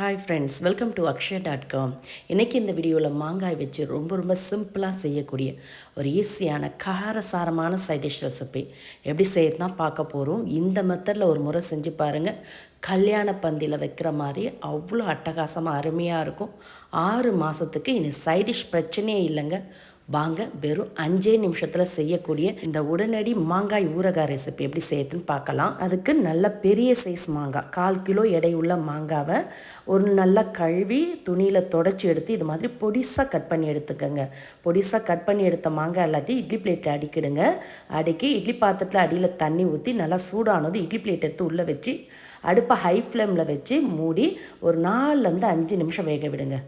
Hi friends welcome to Akshaya dot com இன்றைக்கி இந்த வீடியோவில் மாங்காய் வச்சு ரொம்ப ரொம்ப சிம்பிளாக செய்யக்கூடிய ஒரு ஈஸியான காரசாரமான சைட் டிஷ் ரெசிபி எப்படி செய்யறதுனா பார்க்க போகிறோம் இந்த மெத்தடில் ஒரு முறை செஞ்சு பாருங்கள் கல்யாண பந்தியில் வைக்கிற மாதிரி அவ்வளோ அட்டகாசமாக அருமையாக இருக்கும். ஆறு மாதத்துக்கு இனி சைட் டிஷ் பிரச்சனையே இல்லைங்க. வாங்க வெறும் அஞ்சே நிமிஷத்தில் செய்யக்கூடிய இந்த உடனடி மாங்காய் ஊறகாய் ரெசிபி எப்படி செய்யுதுன்னு பார்க்கலாம். அதுக்கு நல்ல பெரிய சைஸ் மாங்காய் கால் கிலோ எடை உள்ள மாங்காவை ஒரு நல்ல கழுவி துணியில் தொடச்சி எடுத்து இது மாதிரி பொடிசாக கட் பண்ணி எடுத்துக்கோங்க. பொடிசாக கட் பண்ணி எடுத்த மாங்காய் எல்லாத்தையும் இட்லி பிளேட்டில் அடிக்கிடுங்க. அடுக்கி இட்லி பாத்திரத்தில் அடியில் தண்ணி ஊற்றி நல்லா சூடானது இட்லி பிளேட் எடுத்து உள்ளே வச்சு அடுப்பை ஹை ஃப்ளேமில் வச்சு மூடி ஒரு நாலுலேருந்து அஞ்சு நிமிஷம் வேக விடுங்க.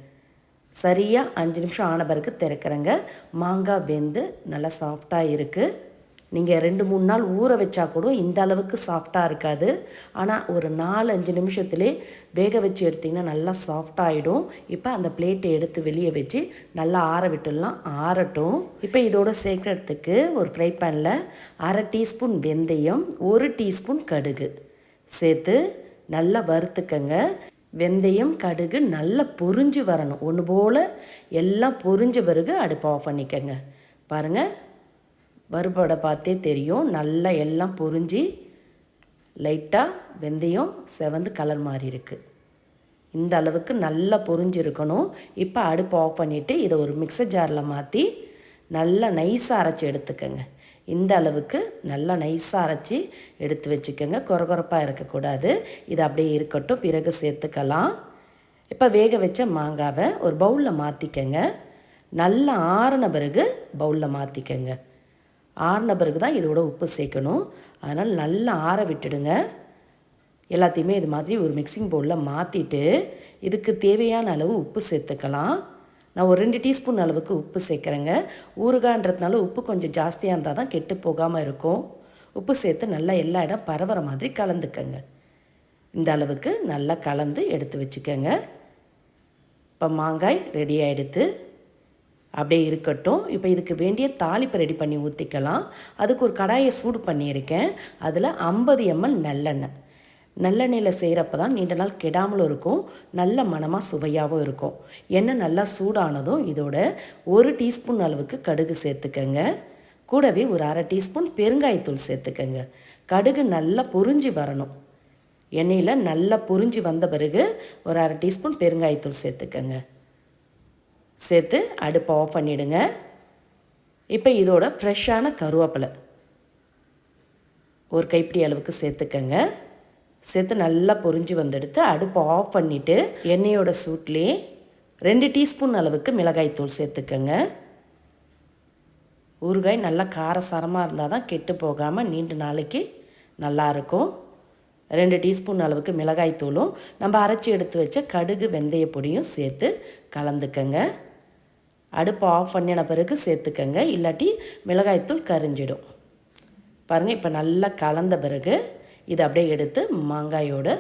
சரியாக அஞ்சு நிமிஷம் ஆன பிறகு திறக்கிறேங்க. மாங்காய் வெந்து நல்லா சாஃப்டாக இருக்குது நீங்கள் ரெண்டு மூணு நாள் ஊற வச்சா கூட இந்த அளவுக்கு சாஃப்டாக இருக்காது. ஆனால் ஒரு நாலு அஞ்சு நிமிஷத்துலேயே வேக வச்சு எடுத்திங்கன்னா நல்லா சாஃப்டாகிடும் இப்போ அந்த பிளேட்டை எடுத்து வெளியே வச்சு நல்லா ஆற விட்டுடலாம். ஆறட்டும். இப்போ இதோட சேர்க்கறதுக்கு ஒரு ஃப்ரை பேனில் அரை டீஸ்பூன் வெந்தயம் ஒரு டீஸ்பூன் கடுகு. சேர்த்து நல்லா வறுத்துக்கங்க. வெந்தயம் கடுகு நல்லா பொரிஞ்சு வரணும். ஒன்று போல் எல்லாம் பொரிஞ்ச பிறகு அடுப்பை ஆஃப் பண்ணிக்கங்க. பாருங்கள் வறுபடை பார்த்தே தெரியும். நல்லா எல்லாம் பொரிஞ்சு லைட்டாக வெந்தயம் செவந்து கலர் மாறி இருக்குது இந்த அளவுக்கு நல்லா பொறிஞ்சிருக்கணும் இப்போ அடுப்பை ஆஃப் பண்ணிவிட்டு இதை ஒரு மிக்சர் ஜாரில் மாற்றி நல்லா நைஸாக அரைச்சி எடுத்துக்கோங்க. இந்த அளவுக்கு நல்லா நைஸாக அரைச்சி எடுத்து வச்சுக்கோங்க. குறகுறப்பாக இருக்கக்கூடாது. இது அப்படியே இருக்கட்டும். பிறகு சேர்த்துக்கலாம். இப்போ வேக வச்ச மாங்காவை ஒரு பவுலில் மாற்றிக்கங்க நல்லா ஆறின பிறகு பவுலில் மாற்றிக்கங்க ஆறின பிறகு தான் இதோட உப்பு சேர்க்கணும். அதனால் நல்லா ஆற விட்டுடுங்க. எல்லாத்தையுமே இது மாதிரி ஒரு மிக்சிங் பவுலில் மாற்றிட்டு இதுக்கு தேவையான அளவு உப்பு சேர்த்துக்கலாம். நான் ஒரு ரெண்டு டீஸ்பூன் அளவுக்கு உப்பு சேர்க்குறேங்க. ஊறுகான்றதுனால உப்பு கொஞ்சம் ஜாஸ்தியாக இருந்தால் தான் கெட்டு போகாமல் இருக்கும். உப்பு சேர்த்து நல்லா எல்லா இடம் பரவற மாதிரி கலந்துக்கங்க. இந்த அளவுக்கு நல்லா கலந்து எடுத்து வச்சுக்கோங்க. இப்போ மாங்காய் ரெடி ஆகிடுத்து அப்படியே இருக்கட்டும். இப்போ இதுக்கு வேண்டிய தாளிப்பை ரெடி பண்ணி ஊற்றிக்கலாம் அதுக்கு ஒரு கடாயை சூடு பண்ணியிருக்கேன். அதில் ஐம்பது எம்எல் நல்லெண்ணெய். நல்லெண்ணெயில் செய்கிறப்ப தான் நீண்ட நாள் கெடாமலும் இருக்கும் நல்ல மனமாக சுவையாகவும் இருக்கும். எண்ணெய் நல்லா சூடானதும் இதோட ஒரு டீஸ்பூன் அளவுக்கு கடுகு சேர்த்துக்கங்க. கூடவே ஒரு அரை டீஸ்பூன் பெருங்காயத்தூள் சேர்த்துக்கங்க. கடுகு நல்லா பொறிஞ்சி வரணும். எண்ணெயில் நல்லா பொறிஞ்சி வந்த பிறகு ஒரு அரை டீஸ்பூன் பெருங்காயத்தூள் சேர்த்துக்கங்க. சேர்த்து அடுப்பை ஆஃப் பண்ணிவிடுங்க இப்போ இதோட ஃப்ரெஷ்ஷான கருவேப்பிலை ஒரு கைப்பிடி அளவுக்கு சேர்த்துக்கங்க. சேர்த்து நல்லா பொறிஞ்சு வந்தெடுத்து அடுப்பை ஆஃப் பண்ணிவிட்டு எண்ணெயோட சூட்லேயே ரெண்டு டீஸ்பூன் அளவுக்கு மிளகாய்த்தூள் சேர்த்துக்கோங்க. ஊறுகாய் நல்லா காரசாரமாக இருந்தால் தான் கெட்டு போகாமல் நீண்ட நாளைக்கு நல்லாயிருக்கும் ரெண்டு டீஸ்பூன் அளவுக்கு மிளகாய்த்தூளும் நம்ம அரைச்சி எடுத்து வச்ச கடுகு வெந்தய பொடியும் சேர்த்து கலந்துக்கங்க. அடுப்பு ஆஃப் பண்ணின பிறகு சேர்த்துக்கங்க இல்லாட்டி மிளகாய்த்தூள் கரிஞ்சிடும். பாருங்கள் இப்போ நல்லா கலந்த பிறகு இதை அப்படியே எடுத்து மாங்காயோடு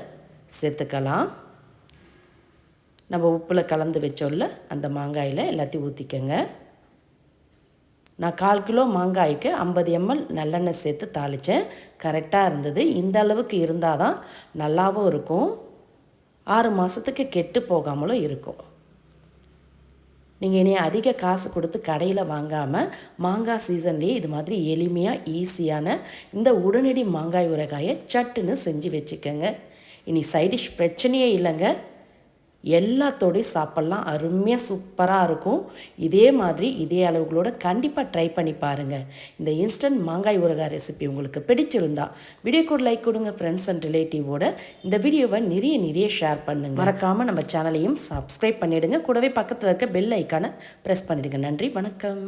சேர்த்துக்கலாம். நம்ம உப்பில் கலந்து வச்சோல்ல அந்த மாங்காயில் எல்லாத்தையும் ஊற்றிக்கங்க நான் கால் கிலோ மாங்காய்க்கு ஐம்பது எம்எல் நல்லெண்ணெய் சேர்த்து தாளித்தேன் கரெக்டாக இருந்தது. இந்த அளவுக்கு இருந்தால் தான் நல்லாவும் இருக்கும். ஆறு மாதத்துக்கு கெட்டு போகாமலும் இருக்கும். நீங்கள் இனி அதிக காசு கொடுத்து கடையில் வாங்காமல் மாங்காய் சீசன்லேயே இது மாதிரி எளிமையாக ஈஸியான இந்த உடனடி மாங்காய் உரகாயை சட்டுன்னு செஞ்சு வச்சுக்கோங்க. இனி சைடிஷ் பிரச்சனையே இல்லைங்க. எல்லாத்தோடையும் சாப்பிட்லாம். அருமையாக சூப்பராக இருக்கும். இதே மாதிரி இதே அளவுகளோட கண்டிப்பாக ட்ரை பண்ணி பாருங்கள் இந்த இன்ஸ்டன்ட் மாங்காய் ஊறுகாய் ரெசிபி உங்களுக்கு பிடிச்சிருந்தா வீடியோக்கு ஒரு லைக் கொடுங்க ஃப்ரெண்ட்ஸ் அண்ட் ரிலேட்டிவோட இந்த வீடியோவை நிறைய நிறைய ஷேர் பண்ணுங்கள் மறக்காமல் நம்ம சேனலையும் சப்ஸ்கிரைப் பண்ணிவிடுங்க கூடவே பக்கத்தில் இருக்க பெல் ஐக்கானை ப்ரெஸ் பண்ணிவிடுங்க நன்றி வணக்கம்.